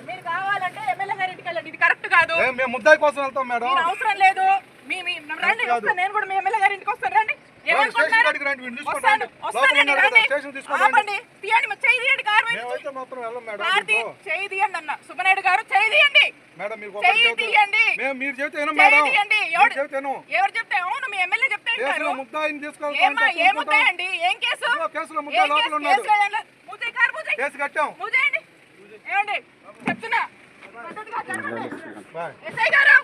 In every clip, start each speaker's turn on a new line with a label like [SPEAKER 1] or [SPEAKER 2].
[SPEAKER 1] మీరు- కావాలంటే ఎమ్మెల్యే గారి ఇంటికి వెళ్ళండి. ఇది కరెక్ట్ కాదు.
[SPEAKER 2] మేము ముద్దాయి కోసం వెళ్తాం మేడం.
[SPEAKER 1] అవసరం లేదు. మీ రండి నేను కూడా మీ ఎమ్మెల్యే గారి ఇంటికి వస్తాను. రండి. అన్న. సుబ్బనాయుడు గారు
[SPEAKER 2] మేడం మీరు. మేము మీరు
[SPEAKER 1] ఎవరు
[SPEAKER 2] చెబితే వినం.
[SPEAKER 1] ఎవరు చెప్తే? అవును మీ ఎమ్మెల్యే చెప్తే
[SPEAKER 2] కేసులో ముద్దాయిని
[SPEAKER 1] ఏముంటాయండి ఏం కేసు?
[SPEAKER 2] కేసులో లోపల? ఉన్నాడు.
[SPEAKER 1] కారు.
[SPEAKER 2] కేసు కట్టాం.
[SPEAKER 1] ఏమండి? చెప్తున్నా. ఎస్ఐ గారు!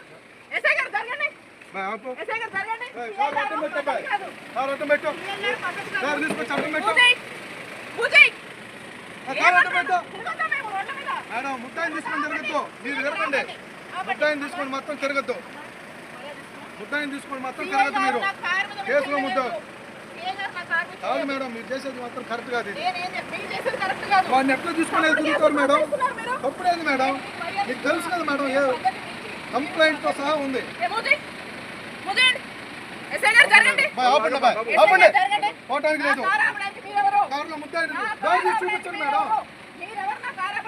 [SPEAKER 2] మేడం ముద్దాయిని తీసుకొని తిరగద్దు. మీరు తిరగండి. ముద్దాయిని తీసుకొని మొత్తం తిరగద్దు. ముద్దాయిని తీసుకొని మొత్తం తిరగద్దు మీరు. కేసులో
[SPEAKER 1] మీరు
[SPEAKER 2] ముద్ద. కాదు. మేడం మీరు చేసేది మాత్రం కరెక్ట్ కాదు. వాడిని ఎట్లా తీసుకొని తిరుగుతారు మేడం? తప్పుడేది మేడం. మీకు తెలుసు కదా మేడం ఏ కంప్లైంట్తో సహా ఉంది. పోవటానికి లేదు? కార్లో డోర్ తీసి చూపించండి మేడం.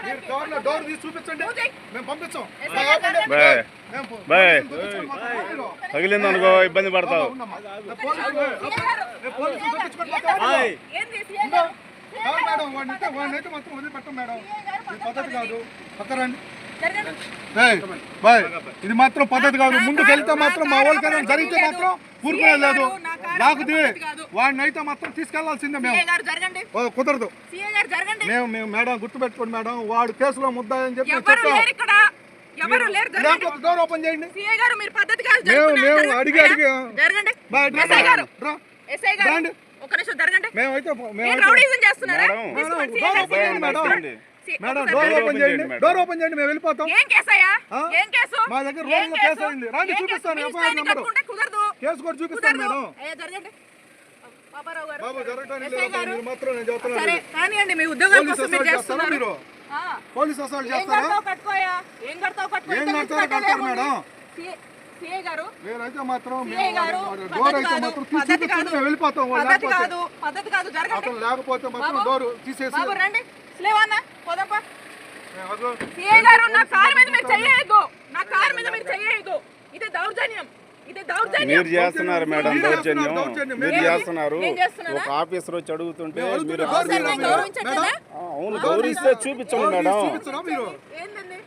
[SPEAKER 2] మీరు? కార్లో డోర్ తీసి చూపించండి. మేము పంపించాం మీరు.
[SPEAKER 3] తగిలిందనుకో ఇబ్బంది పడతావు.
[SPEAKER 2] మేడం వాడిని అయితే వాడిని అయితే మాత్రం వదిలిపెట్టం మేడం. పద్ధతి కాదు. పక్కరండి బాయ్. ఇది మాత్రం పద్ధతి కాదు. ముందుకు వెళ్తే మాత్రం మా వాళ్ళకి జరిగితే మాత్రం ఊరుకునే లేదు లాగుది వాడిని అయితే మాత్రం తీసుకెళ్ళాల్సిందే మేము. కుదరదు.
[SPEAKER 1] సీఐ గారు జరగండి.
[SPEAKER 2] మేము మేము మేడం గుర్తుపెట్టుకోండి మేడం. వాడు కేసులో ముద్దాయని చెప్పి
[SPEAKER 1] ఎవరు
[SPEAKER 2] చెప్పాం.
[SPEAKER 1] లేరు ఇక్కడ. ఎవరు లేరు. జరగండి.
[SPEAKER 2] లేకపోతే డోర్ ఓపెన్ చేయండి. మేము. అడిగి అడిగి మేమైతే
[SPEAKER 3] మేడం.
[SPEAKER 2] మేడం, డోర్ ఓపెన్ చేయండి. డోర్. ఓపెన్ చేయండి మేము వెళ్ళిపోతాం.
[SPEAKER 1] ఏం కేసయ్యా
[SPEAKER 2] ఆ?
[SPEAKER 1] ఏం కేసు
[SPEAKER 2] మా దగ్గర
[SPEAKER 1] ఏం
[SPEAKER 2] రోజులో కేసు అయింది. రండి,
[SPEAKER 1] ఏం?
[SPEAKER 2] చూపిస్తాను,
[SPEAKER 1] ఇష్టాన్ని
[SPEAKER 2] నెంబరు.
[SPEAKER 1] కుదరదు.
[SPEAKER 2] కేసు కూడా చూపిస్తాను మేడం.
[SPEAKER 1] ఏ, జరగండి. పాపారావు గారు.
[SPEAKER 2] బాబు జరగటానికి
[SPEAKER 1] ఎస్ఐ
[SPEAKER 2] లేదు మీరు మాత్రం నేను చెప్తున్నాను
[SPEAKER 1] సరే కానివ్వండి మీ ఉద్యోగాల
[SPEAKER 2] పోలీస్
[SPEAKER 1] కోసం మీరు చేస్తున్నారు.
[SPEAKER 2] మీరు?
[SPEAKER 1] ఆ.
[SPEAKER 2] పోలీస్ అసలు
[SPEAKER 1] ఏం
[SPEAKER 2] చేస్తారా?
[SPEAKER 1] కడతావు కట్టుకోయా? ఏం కడతావు కట్టుకో
[SPEAKER 2] ఏం కడతారో కడతారు. మేడం.
[SPEAKER 1] గారు.
[SPEAKER 2] మీరైతే మాత్రం డోర్ అయితే మాత్రం తీసి వెళ్ళిపోతాం
[SPEAKER 1] పద్ధతి కాదు పద్ధతి కాదు జరగండి.
[SPEAKER 2] అతను లేకపోతే మాత్రం. డోర్ తీసేసి
[SPEAKER 1] బాబు రండి. లేవన్నా? పోదాపా సిఐ గారు నా కారు మీద మీరు చెయ్యొద్దు. నా కారు మీద మీరు చెయ్యొద్దు. ఇది దౌర్జన్యం. ఇది దౌర్జన్యం.
[SPEAKER 3] మీరు చేస్తున్నారు మేడం
[SPEAKER 2] మీరు
[SPEAKER 3] దౌర్జన్యం. మీరు చేస్తున్నారు? ఒక ఆఫీసర్ వచ్చి అడుగుతుంటే మీరు అవును గౌరవిస్తే చూపించండి మేడం.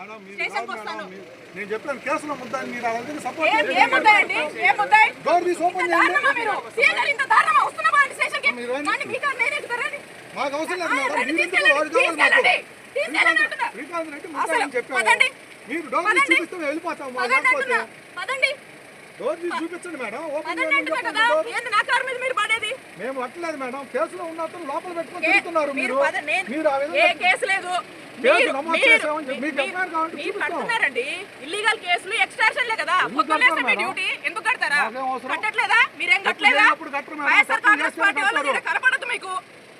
[SPEAKER 1] స్టేషన్కి
[SPEAKER 2] కాదు
[SPEAKER 1] వస్తాను.
[SPEAKER 2] మేడం, మీరు- నేను చెప్పాను కేసులో మీరు సపోర్ట్
[SPEAKER 1] ఏం ఏం ముద్దాయండి ఏం ముద్దాయి?
[SPEAKER 2] డోర్ తీసి ఓపెన్
[SPEAKER 1] ఇంత
[SPEAKER 2] చేయండి.
[SPEAKER 1] దారుణమా మీరు? సీఏ గారు ఇంత దారుణమా? వస్తున్నా బాండి స్టేషన్కి.
[SPEAKER 2] మీరు రండి.
[SPEAKER 1] కానీ మీకు నేనే ఎక్కుతారండి
[SPEAKER 2] మాకు అవసరం లేదు
[SPEAKER 1] ఆ,
[SPEAKER 2] మేడం.
[SPEAKER 1] రండి,
[SPEAKER 2] మీరు ఎందుకు
[SPEAKER 1] తీసుకెళ్ళండి,
[SPEAKER 2] వాడు కావాలి మాకు.
[SPEAKER 1] తీసుకెళ్ళండి, తీసుకెళ్ళండి అంటున్నా.
[SPEAKER 2] శ్రీకాంత్ రెడ్డి
[SPEAKER 1] అసలు
[SPEAKER 2] ముద్దాయి అని చెప్పాము
[SPEAKER 1] పదండి.
[SPEAKER 2] మీరు డోర్ తీసి
[SPEAKER 1] పదండి.
[SPEAKER 2] చూపిస్తే మేము వెళ్ళిపోతాము
[SPEAKER 1] పదండి
[SPEAKER 2] లేకపోతే.
[SPEAKER 1] అంటున్నా. పదండి.
[SPEAKER 2] డోర్ తీసి చూపించండి మేడం. ఓపెన్
[SPEAKER 1] పదండి
[SPEAKER 2] చేయమని
[SPEAKER 1] అంటున్నా
[SPEAKER 2] చెప్పండి
[SPEAKER 1] కదా.
[SPEAKER 2] డోర్.
[SPEAKER 1] ఏంది నా కారు మీద మీరు పడేది?
[SPEAKER 2] మేము అట్లేదు మేడం. కేసులో ఉన్న అతను లోపల పెట్టుకొని
[SPEAKER 1] ఏ-
[SPEAKER 2] తిరుగుతున్నారు
[SPEAKER 1] మీరు
[SPEAKER 2] మీరు.
[SPEAKER 1] పద- నేను-
[SPEAKER 2] మీరు ఆ
[SPEAKER 1] ఏ
[SPEAKER 2] విధంగా
[SPEAKER 1] కేసు లేదు.
[SPEAKER 2] కేసు
[SPEAKER 1] మీరు-
[SPEAKER 2] నమోదు
[SPEAKER 1] మీరు-
[SPEAKER 2] చేసామని చెప్పి మీకు
[SPEAKER 1] మీ-
[SPEAKER 2] ఎఫ్ఐఆర్ కావాలంటే
[SPEAKER 1] మీరు
[SPEAKER 2] చూపిస్తాం.
[SPEAKER 1] కడుతున్నారండి. ఇల్లీగల్ కేసులు కదా. మీ? డ్యూటీ ఎందుకు కడతారా?
[SPEAKER 2] మాకేం అవసరం?
[SPEAKER 1] కట్టట్లేదా? మీరేం
[SPEAKER 2] తప్పు
[SPEAKER 1] కట్టలేదా?
[SPEAKER 2] లేనప్పుడు కట్టరు మేడం.
[SPEAKER 1] వైఎస్ఆర్
[SPEAKER 2] తప్పు
[SPEAKER 1] కాంగ్రెస్
[SPEAKER 2] చేస్తేనే
[SPEAKER 1] పార్టీ వాళ్ళు
[SPEAKER 2] కడతారు.
[SPEAKER 1] కనపడదు మీకు.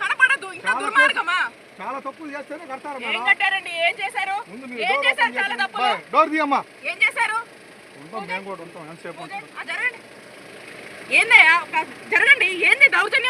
[SPEAKER 1] కనపడదు. ఇంకా
[SPEAKER 2] చాలా
[SPEAKER 1] దుర్మార్గమా?
[SPEAKER 2] చాలా తప్పులు చేస్తేనే కడతారు
[SPEAKER 1] ఏం
[SPEAKER 2] మేడం.
[SPEAKER 1] కట్టారండి? ఏం చేశారు?
[SPEAKER 2] ముందు మీరు
[SPEAKER 1] ఏం
[SPEAKER 2] డోర్
[SPEAKER 1] చేశారు?
[SPEAKER 2] ఓపెన్
[SPEAKER 1] చాలా
[SPEAKER 2] చేయండి.
[SPEAKER 1] తప్పులు.
[SPEAKER 2] బాయ్, డోర్ తీయమ్మా.
[SPEAKER 1] ఏం చేశారు?
[SPEAKER 2] ఉంటాం మేము కూడా ఉంటాం. ఎంతసేపు
[SPEAKER 1] పూజ,
[SPEAKER 2] ఉంటాం
[SPEAKER 1] ఆ, జరగండి. ఏందయ్యా ఒక- జరగండి. ఏంది? దౌర్జన్యం